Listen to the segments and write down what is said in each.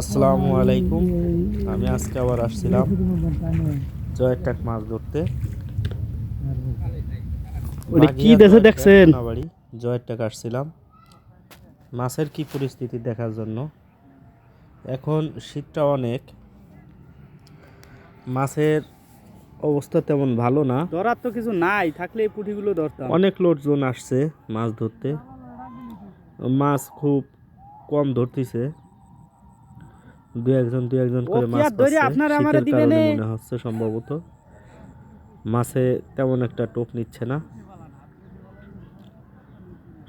আসসালামু আলাইকুম। আমি আজকে আবার আসছিলাম জয়ের টাক মাছ ধরতে। কি দেশে দেখছেন? বাড়ি জয়ের টাক আসছিলাম। মাছের কি পরিস্থিতি দেখার জন্য? এখন শীতটা অনেক। মাছের অবস্থা তেমন ভালো না। ধরার তো কিছু নাই থাকলে এই পুঁটিগুলো ধরতাম। অনেক লোকজন আসছে মাছ ধরতে। মাছ খুব কম ধরতেছে। দু একজন দু একজন করে মাছ পাচ্ছে। শীতের কারণে মনে হচ্ছে সম্ভবত। মাছে তেমন একটা টোপ নিচ্ছে না।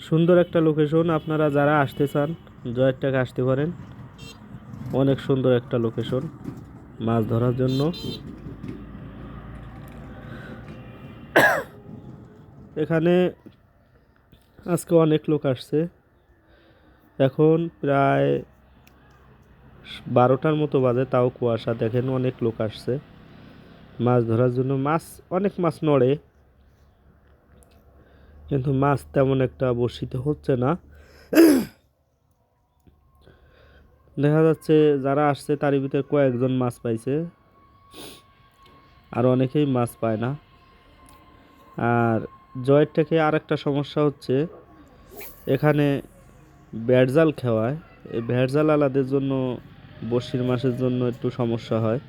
সুন্দর একটা লোকেশন আপনারা যারা আসতে চান জয়ের টাকা আসতে পারেন। অনেক সুন্দর একটা লোকেশন মাছ ধরার জন্য। এখানে আজকে অনেক লোক আসছে। এখন প্রায় বারোটার মতো বাজে, তাও কুয়াশা। দেখেন অনেক লোক আসছে। মাছ ধরার জন্য মাছ, অনেক মাছ নড়ে। কিন্তু মাছ তেমন একটা বর্ষিত হচ্ছে না। দেখা যাচ্ছে যারা আসছে, তারই ভিতরে কয়েকজন মাছ পাইছে। আর অনেকেই মাছ পায় না। আর জয়ের থেকে আর একটা সমস্যা হচ্ছে, এখানে ব্যাটজাল খাওয়ায়। এই ব্যাটজাল আলাদের জন্য বর্ষির মাসের জন্য একটু সমস্যা হয়।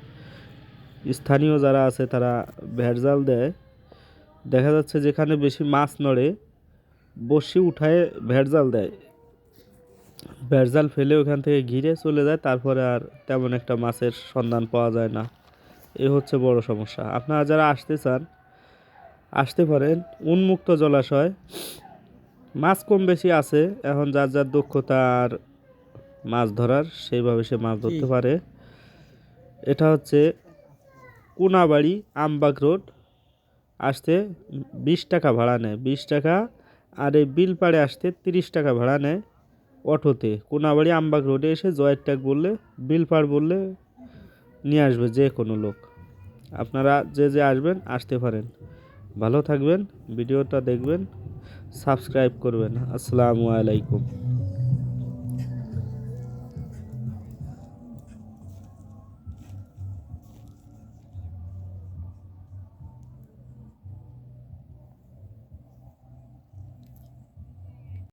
স্থানীয় যারা আছে, তারা ভ্যাটজাল দেয়। দেখা যাচ্ছে যেখানে বেশি মাছ নড়ে বসি উঠায় ভ্যাটজাল দেয়। ভ্যাটজাল ফেলে ওখান থেকে ঘিরে চলে যায়, তারপরে আর তেমন একটা মাছের সন্ধান পাওয়া যায় না। এ হচ্ছে বড় সমস্যা। আপনারা যারা আসতে চান, আসতে পারেন। উন্মুক্ত জলাশয়। মাছ কম বেশি আছে। এখন যার যার দক্ষতা আর মাছ ধরার সেইভাবে সে মাছ ধরতে পারে। এটা হচ্ছে কোনাবাড়ি আমবাগ রোড। আসতে বিশ টাকা ভাড়া নেয় বিশ টাকা। আর এই বিলপাড়ে আসতে তিরিশ টাকা ভাড়া নেয় অটোতে। কোনাবাড়ি আমবাগ রোডে এসে জয়ের ট্যাগ বললে বিলপাড় বললে নিয়ে আসবে যে কোনো লোক। আপনারা যে যে আসবেন আসতে পারেন। ভালো থাকবেন ভিডিওটা দেখবেন সাবস্ক্রাইব করবেন। আসসালামু আলাইকুম।